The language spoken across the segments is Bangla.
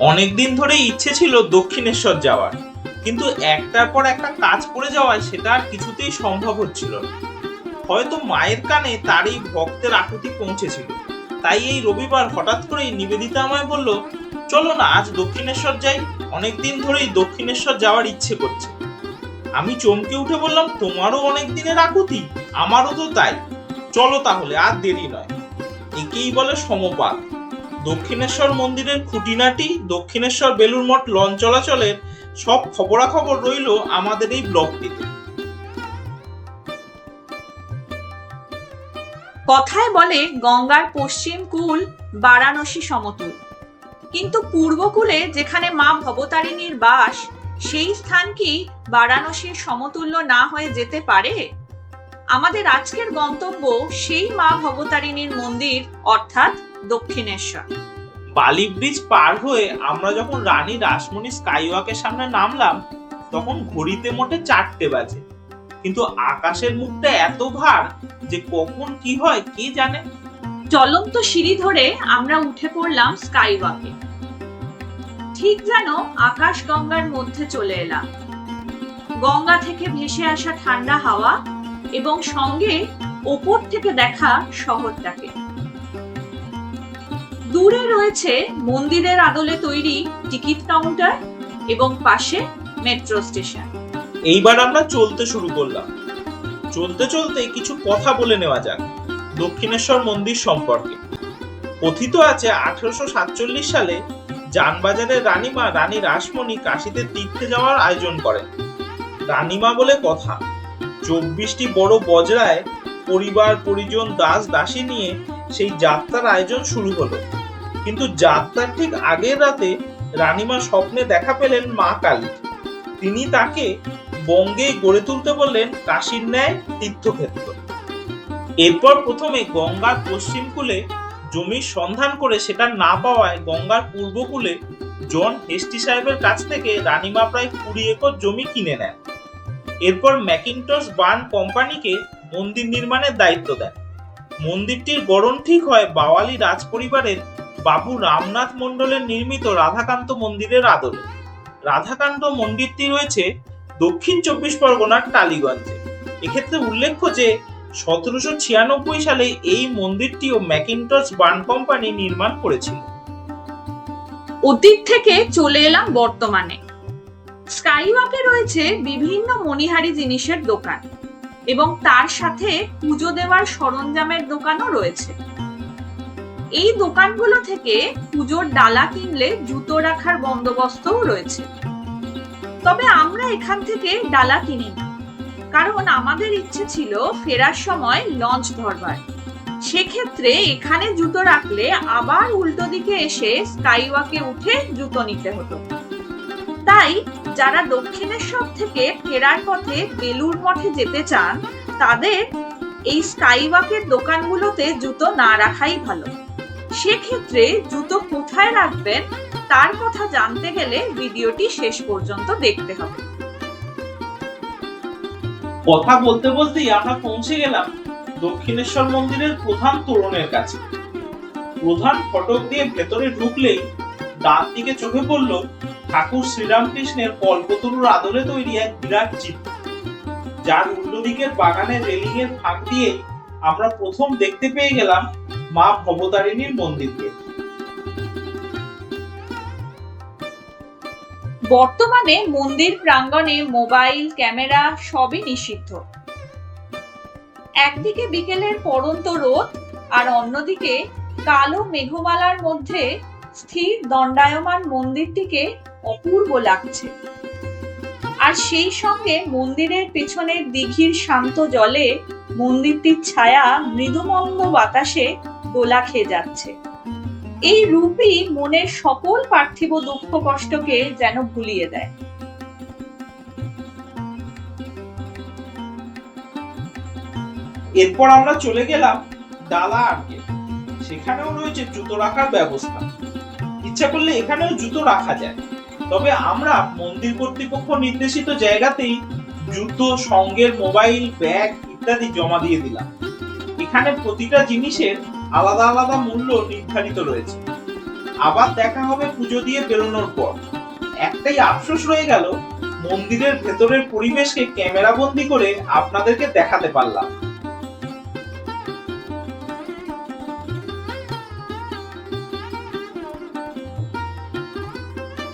অনেকদিন ধরে ইচ্ছে ছিল দক্ষিণেশ্বর যাওয়ার। কিন্তু একটার পর একটা কাজ পড়ে যাওয়ায় সেটা আর কিছুতেই সম্ভব হচ্ছিল না। হয়তো মায়ের কানে তার এই ভক্তের আকুতি পৌঁছেছিল। তাই এই রবিবার হঠাৎ করেই নিবেদিতা আমায় বলল, চলো না, আজ দক্ষিণেশ্বর যাই। অনেকদিন ধরেই দক্ষিণেশ্বর যাওয়ার ইচ্ছে করছে। আমি চমকে উঠে বললাম, তোমারও অনেক দিনের আকুতি? আমারও তো তাই। চলো তাহলে, আর দেরি নয়। একেই বলে সমপাত। দক্ষিণেশ্বর মন্দিরের খুঁটিনাটি, দক্ষিণেশ্বর বেলুর মঠ লঞ্চ চলাচলের সব খবরাখবর রইল আমাদের এই ব্লগটিতে। কথায় বলে গঙ্গার পশ্চিম কূল বারাণসী সমতুল। কিন্তু পূর্বকূলে যেখানে মা ভবতারিণীর বাস, সেই স্থান কি বারাণসীর সমতুল্য না হয়ে যেতে পারে? আমাদের আজকের গন্তব্য সেই মা ভবতারিণীর মন্দির, অর্থাৎ দক্ষিণেশ্বর। বালি ব্রিজ পার হয়ে আমরা যখন রানী রাসমণি স্কাইওয়াকের সামনে নামলাম তখন ঘড়িতে মোটে চারটে বাজে। কিন্তু আকাশের মুখটা এত ভার যে কখন কি হয় কে জানে? চলন্ত সিঁড়ি ধরে আমরা উঠে পড়লাম স্কাইওয়াকে ঠিক যেন আকাশ গঙ্গার মধ্যে চলে এলাম। গঙ্গা থেকে ভেসে আসা ঠান্ডা হাওয়া এবং সঙ্গে ওপর থেকে দেখা শহরটাকে। দূরে রয়েছে মন্দিরের আদলে তৈরি টিকিট কাউন্টার এবং পাশে মেট্রো স্টেশন। এইবার আমরা চলতে শুরু করলাম। চলতে চলতে কিছু কথা বলে নেওয়া যাক দক্ষিণেশ্বর মন্দির সম্পর্কে। কথিত আছে আঠারোশো সাতচল্লিশ সালে যানবাজারের রানীমা রানী রাসমণি কাশীতে তীর্থে যাওয়ার আয়োজন করেন। রানীমা বলে কথা, চব্বিশটি বড় বজরায় পরিবার, পরিজন, দাস, দাসী নিয়ে সেই যাত্রার আয়োজন শুরু হলো। কিন্তু যাত্রার ঠিক আগের রাতে রানীমা স্বপ্নে দেখা পেলেন মা কালী। তিনি তাকে বঙ্গে গড়ে তুলতে বললেন কাশীর ন্যায় তীর্থক্ষেত্র। এরপর প্রথমে গঙ্গার পশ্চিম কূলে জমির সন্ধান করে সেটা না পাওয়ায় গঙ্গার পূর্ব কূলে জন হেস্টি সাহেবের কাছ থেকে রানীমা প্রায় কুড়ি একর জমি কিনে নেন। এরপর ম্যাকিনটস বার্ন কোম্পানিকে মন্দির নির্মাণের দায়িত্ব দেন। মন্দিরটির গড়ন ঠিক হয় বাওয়ালি রাজপরিবারের বাবু রামনাথ মণ্ডলের নির্মিত রাধাকান্ত মন্দিরের আদলে। রাধাকান্ত মন্দিরটি রয়েছে দক্ষিণ চব্বিশ পরগনার টালিগঞ্জে। এক্ষেত্রে উল্লেখ্য যে, সতেরোশো ছিয়ানব্বই সালে এই মন্দিরটিও ম্যাকিনটস বার্ন কোম্পানি নির্মাণ করেছিল। অতীত থেকে চলে এলাম বর্তমানে। স্কাইওয়াকে রয়েছে বিভিন্ন মণিহারি জিনিসের দোকান এবং তার সাথে পুজো দেওয়ার সরঞ্জামের দোকানও রয়েছে। এই দোকানগুলো থেকে পুজোর ডালা কিনলে জুতো রাখার বন্দোবস্তও রয়েছে। তবে আমরা এখান থেকে ডালা কিনিনি কারণ আমাদের ইচ্ছে ছিল ফেরার সময় লঞ্চ ধরবার। সেক্ষেত্রে এখানে জুতো রাখলে আবার উল্টো দিকে এসে স্কাইওয়াকে উঠে জুতো নিতে হতো। তাই যারা দক্ষিণেশ্বর থেকে ফেরার পথে বেলুর মঠে যেতে চান, তাদের এই স্কাইওয়াকের দোকানগুলোতে জুতো না রাখাই ভালো। সেক্ষেত্রে জুতো কোথায় রাখবেন, তার কথা জানতে গেলে ভিডিওটি শেষ পর্যন্ত দেখতে হবে। কথা বলতে বলতেই আমরা পৌঁছে গেলাম দক্ষিণেশ্বর মন্দিরের প্রধান তোরণের কাছে। প্রধান ফটক দিয়ে ভেতরে ঢুকলেই ডান দিকে চোখে পড়ল ঠাকুর শ্রীরামকৃষ্ণের কল্পতরুর আদলে তৈরি এক বিরাট চিত্র যার উল্টো দিকের বাগানের রেলিং এর ফাঁক দিয়ে আমরা প্রথম দেখতে পেয়ে গেলাম মা ভবতারিণীর মন্দিরকে। বর্তমানে মন্দির প্রাঙ্গণে মোবাইল, ক্যামেরা সবই নিষিদ্ধ। একদিকে বিকেলের পড়ন্ত রোদ আর অন্যদিকে কালো মেঘমালার মধ্যে স্থির দণ্ডায়মান মন্দিরটিকে অপূর্ব লাগছে। আর সেই সঙ্গে মন্দিরের পেছনের দিঘির শান্ত জলে মন্দিরটির ছায়া মৃদুমন্দ বাতাসে দোলা খেয়ে যাচ্ছে। এই রূপই মনের সকল পার্থিব দুঃখ কষ্টকে যেন ভুলিয়ে দেয়। এরপর আমরা চলে গেলাম ডালা আটকে। সেখানেও রয়েছে জুতো রাখার ব্যবস্থা। ইচ্ছা করলে এখানেও জুতো রাখা যায়। তবে আমরা মন্দির কর্তৃপক্ষ নির্দেশিত জায়গাতেই জুতো, সঙ্গের মোবাইল, ব্যাগ ইত্যাদি জমা দিয়ে দিলাম। এখানে প্রতিটা জিনিসের আলাদা আলাদা মূল্য নির্ধারিত রয়েছে। আবার দেখা হবে পুজো দিয়ে বেরোনোর পর। একটাই আফসোস রয়ে গেল, মন্দিরের ভেতরের পরিবেশকে ক্যামেরা বন্দি করে আপনাদেরকে দেখাতে পারলাম।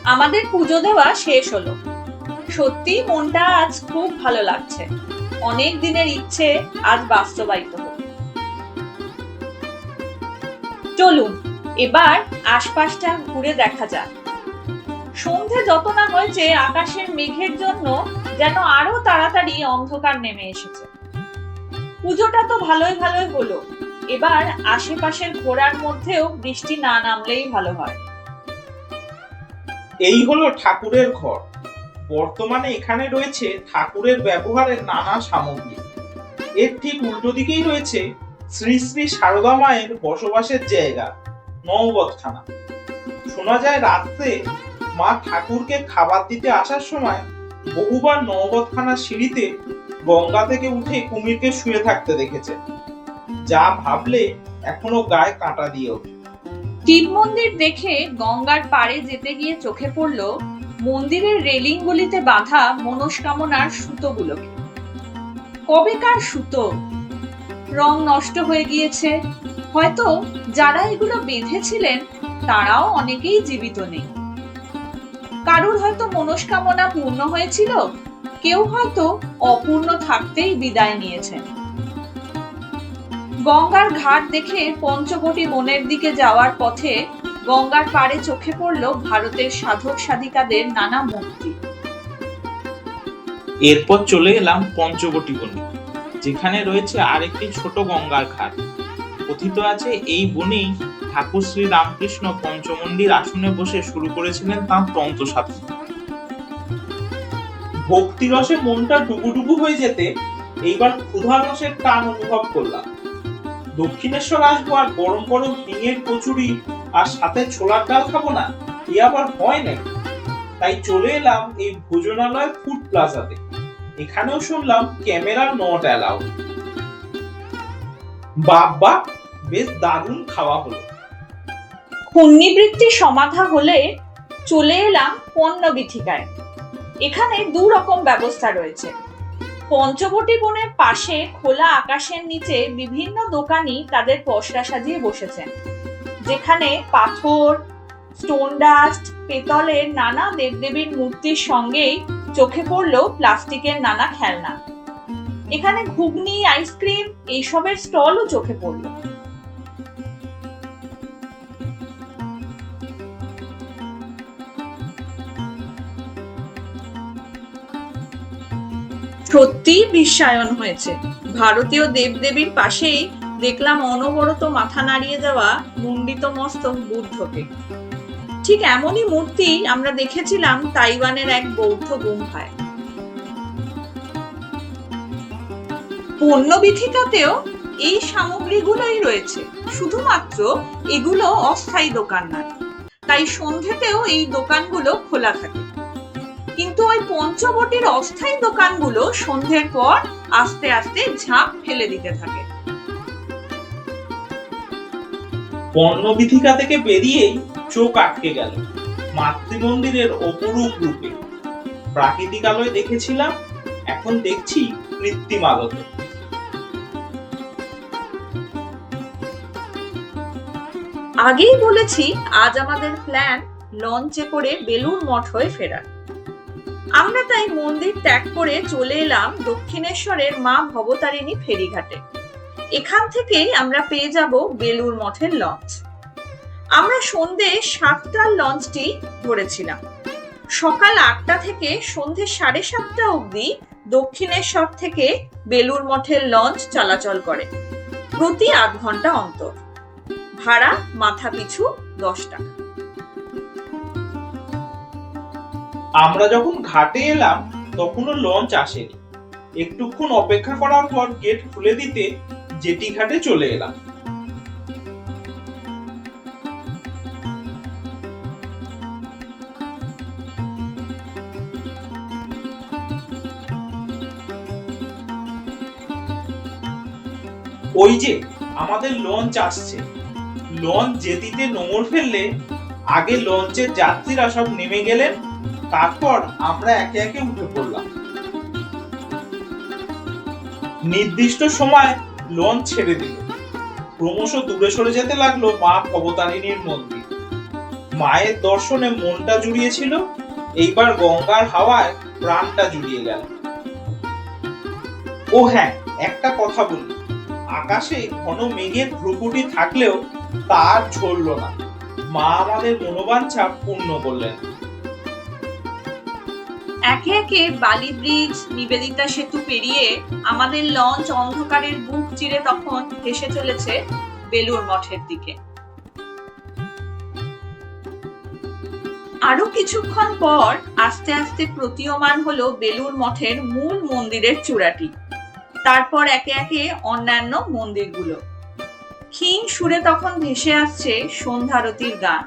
আমাদের পুজো দেওয়া শেষ হলো। সত্যি মনটা আজ খুব ভালো লাগছে। অনেক দিনের ইচ্ছে আজ বাস্তবায়িত। চলুন, এবার আশপাশটা ঘুরে দেখা যাক। সন্ধে যত না হয়েছে, আকাশের মেঘের জন্য যেন আরও তাড়াতাড়ি অন্ধকার নেমে এসেছে। পুজোটা তো ভালোই ভালোই হলো। এবার আশেপাশের ঘোরার মধ্যেও বৃষ্টি না নামলেই ভালো হয়। এই হলো ঠাকুরের ঘর। বর্তমানে এখানে রয়েছে ঠাকুরের ব্যবহারের নানা সামগ্রী। এর ঠিক উল্টো দিকেই রয়েছে শ্রী শ্রী সারদা মায়ের বসবাসের জায়গা, নওবতখানা। শোনা যায় রাত্রে মা ঠাকুরকে খাবার দিতে আসার সময় বহুবার নওবতখানা সিঁড়িতে গঙ্গা থেকে উঠে কুমিরকে শুয়ে থাকতে দেখেছে। যা ভাবলে এখনও গায়ে কাঁটা দিয়ে ওঠে। শিব মন্দির দেখে গঙ্গার পাড়ে যেতে গিয়ে চোখে পড়ল মন্দিরের রেলিং গুলিতে বাঁধা মনস্কামনার সুতোগুলোকে। কবেকার সুতো? রং নষ্ট হয়ে গিয়েছে। হয়তো যারা এগুলো বেঁধেছিলেন, তারাও অনেকেই জীবিত নেই। কারুর হয়তো মনস্কামনা পূর্ণ হয়েছিল, কেউ হয়তো অপূর্ণ থাকতেই বিদায় নিয়েছেন। গঙ্গার ঘাট দেখে পঞ্চবটি বনের দিকে যাওয়ার পথে গঙ্গার পাড়ে চোখে পড়ল ভারতের সাধক সাধিকাদের নানা মূর্তি। এরপর চলে এলাম পঞ্চবটি বনে। যেখানে রয়েছে আরেকটি ছোট গঙ্গার ঘাট। কথিত আছে, এই বনেই ঠাকুর শ্রী রামকৃষ্ণ পঞ্চমন্ডির আসনে বসে শুরু করেছিলেন তাঁর তন্ত্র সাধনা ভক্তি রসে মনটা ডুবুডুবু হয়ে যেতে এইবার ক্ষুধা রসের টান অনুভব করলাম। দক্ষিণেশ্বর আসব আর গরম গরম ডিঙের কচুরি আর সাথে ছোলার ডাল খাব না, এ আবার হয় নাকি তাই চলে এলাম এই ভোজনালয় ফুড প্লাজাতে। এখানেও শুনলাম ক্যামেরা নট অ্যালাউড বাবা বেশ দারুণ খাওয়া হলো। পুণ্যবৃত্তি সমাধা হলে চলে এলাম পণ্য বিথিকায় এখানে দু রকম ব্যবস্থা রয়েছে। পঞ্চবটি বনের পাশে খোলা আকাশের নিচে বিভিন্ন দোকানি তাদের পসরা সাজিয়ে বসেছেন। যেখানে পাথর, স্টোন ডাস্ট, পেতলের নানা দেবদেবীর মূর্তির সঙ্গেই চোখে পড়ল প্লাস্টিকের নানা খেলনা। এখানে ঘুগনি, আইসক্রিম, এইসবের স্টলও চোখে পড়ল। সত্যিই বিশ্বায়ন হয়েছে। ভারতীয় দেবদেবীর পাশেই দেখলাম অনবরত মাথা নাড়িয়ে যাওয়া মুন্ডিত মস্তক বুদ্ধকে। ঠিক এমনই মূর্তি আমরা দেখেছিলাম তাইওয়ানের এক বৌদ্ধ গুম্ফায়। পণ্যবিথিকাতেও এই সামগ্রীগুলোই রয়েছে, শুধুমাত্র এগুলো অস্থায়ী দোকান নয়। তাই সন্ধ্যেতেও এই দোকানগুলো খোলা থাকে। কিন্তু ওই পঞ্চবটির অস্থায়ী দোকানগুলো সন্ধ্যের পর আস্তে আস্তে ঝাঁপ ফেলে দিতে থাকে। পণ্যবিথিকা থেকে বেরিয়েই চোখ আটকে গেল। মাতৃমন্দিরের অপরূপ রূপে। প্রাকৃতিক আলোয় দেখেছিলাম, এখন দেখছি কৃত্রিম আলোতে। আগেই বলেছি, আজ আমাদের প্ল্যান লঞ্চে করে বেলুর মঠ হয়ে ফেরার। আমরা তাই মন্দির ত্যাগ করে চলে এলাম দক্ষিণেশ্বরের মা ভবতারিণী ফেরিঘাটে। এখান থেকেই আমরা পেয়ে যাব বেলুর মঠের লঞ্চ। আমরা সন্ধে সাতটার লঞ্চটি ধরেছিলাম। সকাল আটটা থেকে সন্ধে সাড়ে সাতটা অবধি দক্ষিণেশ্বর থেকে বেলুর মঠের লঞ্চ চলাচল করে, প্রতি আধ ঘণ্টা অন্তর। ভাড়া মাথা পিছু দশ টাকা। আমরা যখন ঘাটে এলাম, তখনও লঞ্চ আসেনি। একটুক্ষণ অপেক্ষা করার পর গেট খুলে দিতে জেটি ঘাটে চলে এলাম। ওই যে আমাদের লঞ্চ আসছে। লঞ্চ জেটিতে নোঙর ফেললে, আগে লঞ্চের যাত্রীরা সব নেমে গেলেন, তারপর আমরা একে একে উঠে পড়লাম। নির্দিষ্ট সময় লঞ্চ ছেড়ে দিল। ক্রমশ দূরে সরে যেতে লাগল মা ভবতারিণীর মন্দির। মায়ের দর্শনে মনটা জুড়িয়েছিল, এইবার গঙ্গার হাওয়ায় প্রাণটা জুড়িয়ে গেল। ও হ্যাঁ একটা কথা বলি। আকাশে ঘন মেঘের ভ্রুকুটি থাকলেও তার ঝরল না। মা আমাদের মনোবাঞ্ছা পূর্ণ করলেন। একে একে বালি ব্রিজ, নিবেদিতা সেতু পেরিয়ে আমাদের লঞ্চ অন্ধকারের বুক চিরে তখন ভেসে চলেছে বেলুর মঠের দিকে। আরও কিছুক্ষণ পর আস্তে আস্তে প্রতীয়মান হলো বেলুর মঠের মূল মন্দিরের চূড়াটি। তারপর একে একে অন্যান্য মন্দিরগুলো। ক্ষীণ সুরে তখন ভেসে আসছে সন্ধ্যারতির গান।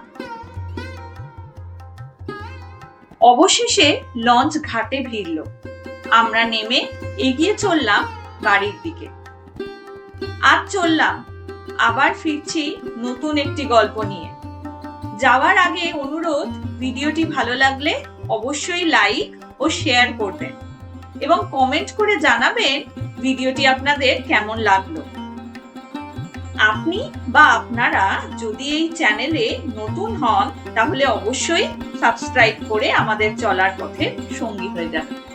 অবশেষে লঞ্চ ঘাটে ভিড়ল। আমরা নেমে এগিয়ে চললাম বাড়ির দিকে। আজ চললাম, আবার ফিরছি নতুন একটি গল্প নিয়ে। যাওয়ার আগে অনুরোধ, ভিডিওটি ভালো লাগলে অবশ্যই লাইক ও শেয়ার করবেন এবং কমেন্ট করে জানাবেন ভিডিওটি আপনাদের কেমন লাগল? আপনি বা আপনারা যদি এই চ্যানেলে নতুন হন, তাহলে অবশ্যই সাবস্ক্রাইব করে আমাদের চলার পথে সঙ্গী হয়ে যাবেন